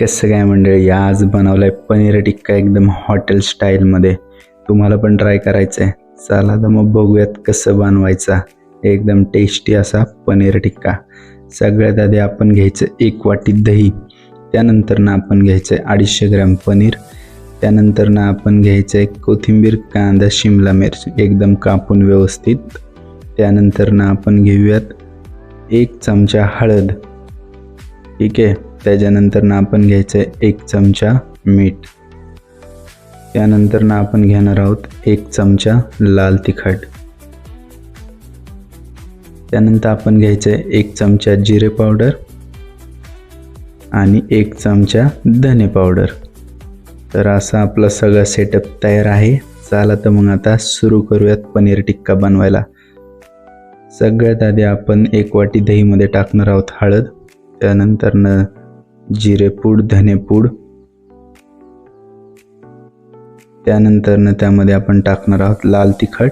कसं काय मंडळी आज बनवलं आहे पनीर टिक्का एकदम हॉटेल स्टाईलमध्ये तुम्हाला पण ट्राय करायचं आहे चला तर मग बघूयात कसं बनवायचा. एकदम टेस्टी असा पनीर टिक्का. सगळ्यात आधी आपण घ्यायचं एक वाटी दही. त्यानंतर ना आपण घ्यायचं आहे अडीचशे ग्रॅम पनीर. त्यानंतर ना आपण घ्यायचं आहे कोथिंबीर कांदा शिमला मिर्च एकदम कापून व्यवस्थित. त्यानंतर ना आपण घेऊयात एक चमचा हळद. ठीक आहे? त्याच्यानंतर ना आपण घ्यायचं आहे एक चमचा मीठ. त्यानंतर ना आपण घेणार आहोत एक चमचा लाल तिखट. त्यानंतर आपण घ्यायचं आहे एक चमचा जिरे पावडर आणि एक चमचा धने पावडर. तर असा आपला सगळा सेटअप तयार आहे. चला तर मग आता सुरू करूयात पनीर टिक्का बनवायला. सगळ्यात आधी आपण एक वाटी दहीमध्ये टाकणार आहोत हळद. त्यानंतरनं जिरेपूड धनेपूड. त्यानंतरनं त्यामध्ये आपण टाकणार आहोत लाल तिखट.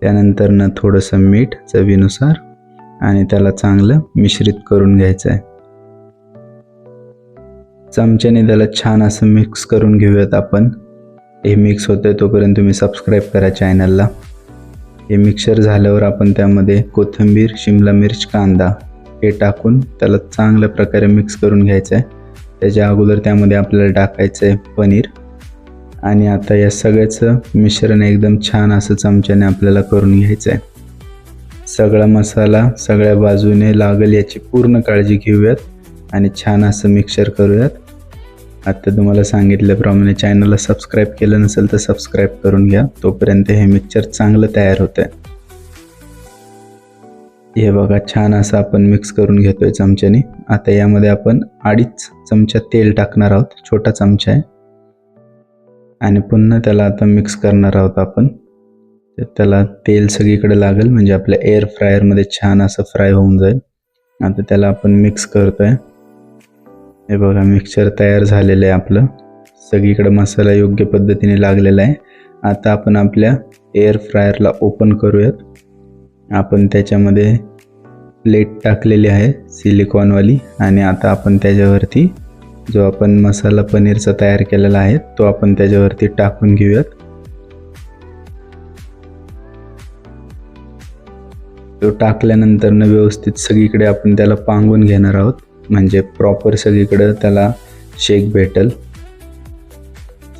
त्यानंतरनं थोडंसं मीठ चवीनुसार आणि त्याला चांगलं मिश्रित करून घ्यायचं आहे चमच्याने त्याला छान असं मिक्स करून घेऊयात आपण. हे मिक्स होतं तोपर्यंत तुम्ही सबस्क्राईब करा चॅनलला. हे मिक्सर झाल्यावर आपण त्यामध्ये कोथिंबीर शिमला मिर्च कांदा हे टाकून त्याला चांगल्या प्रकारे मिक्स करून घ्यायचं आहे त्याच्या अगोदर त्यामध्ये आपल्याला टाकायचं आहे पनीर. आणि आता या सगळ्याचं मिश्रण एकदम छान असं चमच्याने आपल्याला करून घ्यायचं आहे सगळा मसाला सगळ्या बाजूने लागेल याची पूर्ण काळजी घेऊयात आणि छान असं मिक्सर करूयात. आत्ता तुम्हाला सांगितल्याप्रमाणे चॅनलला सबस्क्राईब केलं नसेल तर सबस्क्राईब करून घ्या. तोपर्यंत हे मिक्सर चांगलं तयार होतं आहे हे बघा छान असं आपण मिक्स करून घेतोय चमच्याने. आता यामध्ये आपण अडीच चमचा तेल टाकणार आहोत छोटा चमचा आहे. आणि पुन्हा त्याला आता मिक्स करणार आहोत आपण. तर त्याला तेल सगळीकडे लागेल म्हणजे आपल्या एअर फ्रायरमध्ये छान असं फ्राय होऊन जाईल. आता त्याला आपण मिक्स करतोय. हे बघा मिक्सर तयार झालेलं आहे आपलं. सगळीकडे मसाला योग्य पद्धतीने लागलेला आहे. आता आपण आपल्या एअर फ्रायरला ओपन करूयात. आपण त्याच्यामध्ये प्लेट टाकलेली आहे सिलिकॉनवाली आणि आता आपण त्याच्यावरती जो आपण मसाला पनीरचा तयार केलेला आहे तो आपण त्याच्यावरती टाकून घेऊयात. तो टाकल्यानंतरनं व्यवस्थित सगळीकडे आपण त्याला पांगून घेणार आहोत. म्हणजे प्रॉपर सगळीकडं त्याला शेक भेटल.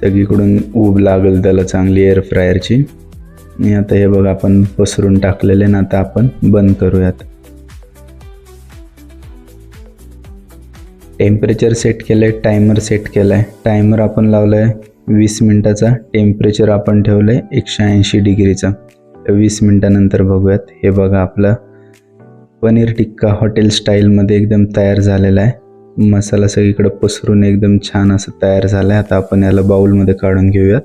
सगळीकडून ऊब लागेल त्याला चांगली एअर फ्रायरची आणि आता हे बघा आपण पसरून टाकलेले ना आता आपण बंद करूयात. टेम्परेचर सेट केलं आहे टायमर सेट केला आहे टायमर आपण लावला आहे वीस मिनटाचा. टेम्परेचर आपण ठेवलं आहे एकशे ऐंशी डिग्रीचा. वीस मिनटानंतर बघूयात. हे बघा आपलं पनीर टिक्का हॉटेल स्टाईलमध्ये एकदम तयार झालेला आहे. मसाला सगळीकडे पसरून एकदम छान असं तयार झालं आहे आता आपण याला बाउलमध्ये काढून घेऊयात.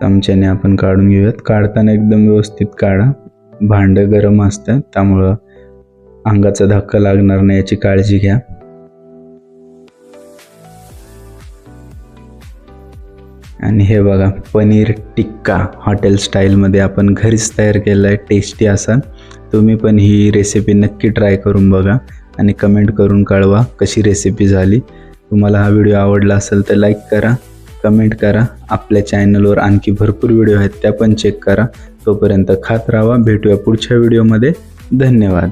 चमच्याने आपण काढून घेऊयात. काढताना एकदम व्यवस्थित काढा. भांडं गरम असतं त्यामुळं अंगाचा धक्का लागणार नाही याची काळजी घ्या. आणि हे बघा पनीर टिक्का हॉटेल स्टाईलमध्ये आपण घरीच तयार केलं आहे टेस्टी असा. तुम्ही पण ही रेसिपी नक्की ट्राय करून बघा आणि कमेंट करून कळवा कशी रेसिपी झाली. तुम्हाला हा व्हिडिओ आवडला असेल तर लाईक करा. कमेंट करा. आपल्या चॅनलवर आणखी भरपूर व्हिडिओ आहेत त्या पण चेक करा. तोपर्यंत खात राहा. भेटूया पुढच्या व्हिडिओमध्ये धन्यवाद.